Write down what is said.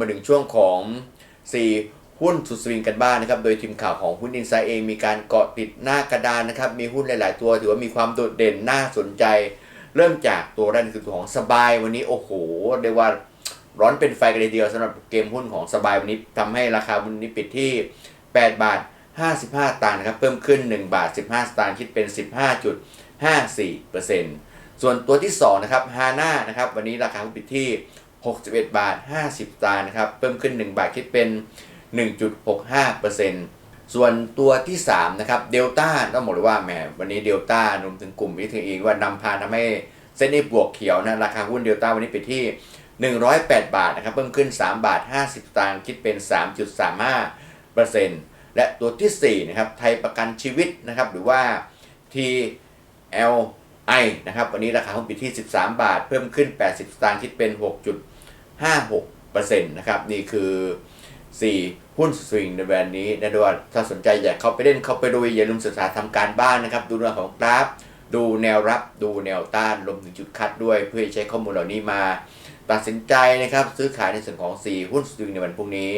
มาถึงช่วงของ 4 หุ้นสุดสวิงกันบ้างนะครับ โดยทีมข่าวของหุ้นอินไซด์เองมีการเกาะติดหน้ากระดานนะครับ มีหุ้นหลาย ๆ ตัวถือว่ามีความโดดเด่นน่าสนใจ เริ่มจากตัวแรกคือตัวของสบายวันนี้โอ้โหเรียกว่าร้อนเป็นไฟกันเลยทีเดียวสำหรับเกมหุ้นของสบายวันนี้ทำให้ราคาวันนี้ปิดที่ 8 บาท 55 ตังค์นะครับ เพิ่มขึ้น 1 บาท 15 สตางค์คิดเป็น 15.54%ส่วนตัวที่2นะครับฮาน่านะครับวันนี้ราคาปิดที่ 61 บาท 50สตางค์นะครับ เพิ่มขึ้น 1 บาทคิดเป็น 1.65%ส่วนตัวที่ 3 นะครับเดลต้าต้องบอกเลยว่าแหมวันนี้เดลต้ารวมถึงกลุ่มวิทยเองว่านำพาทำให้เส้นเอบวกเขียวนะราคาหุ้นเดลต้าวันนี้ไปที่ 108 บาทนะครับเพิ่มขึ้น 3 บาท 50สตางค์คิดเป็น 3.35%และตัวทีสี่4นะครับไทยประกันชีวิตนะครับหรือว่า T.L TLI นะครับวันนี้ราคาหุ้นปิดที่ 13 บาท เพิ่มขึ้น 80 สตางค์คิดเป็น 6.56%นะครับนี่คือ 4 หุ้นสวิงในแบรนด์นี้นะด้วยถ้าสนใจอยากเข้าไปเล่นเข้าไปดูอย่าลืมศึกษาทำการบ้านนะครับ ดูเรื่องของกราฟ ดูแนวรับดูแนวต้านรวมถึงจุดคัดด้วย เพื่อใช้ข้อมูลเหล่านี้มา ตัดสินใจนะครับซื้อขายในส่วนของ 4 หุ้นสวิงในวันพรุ่งนี้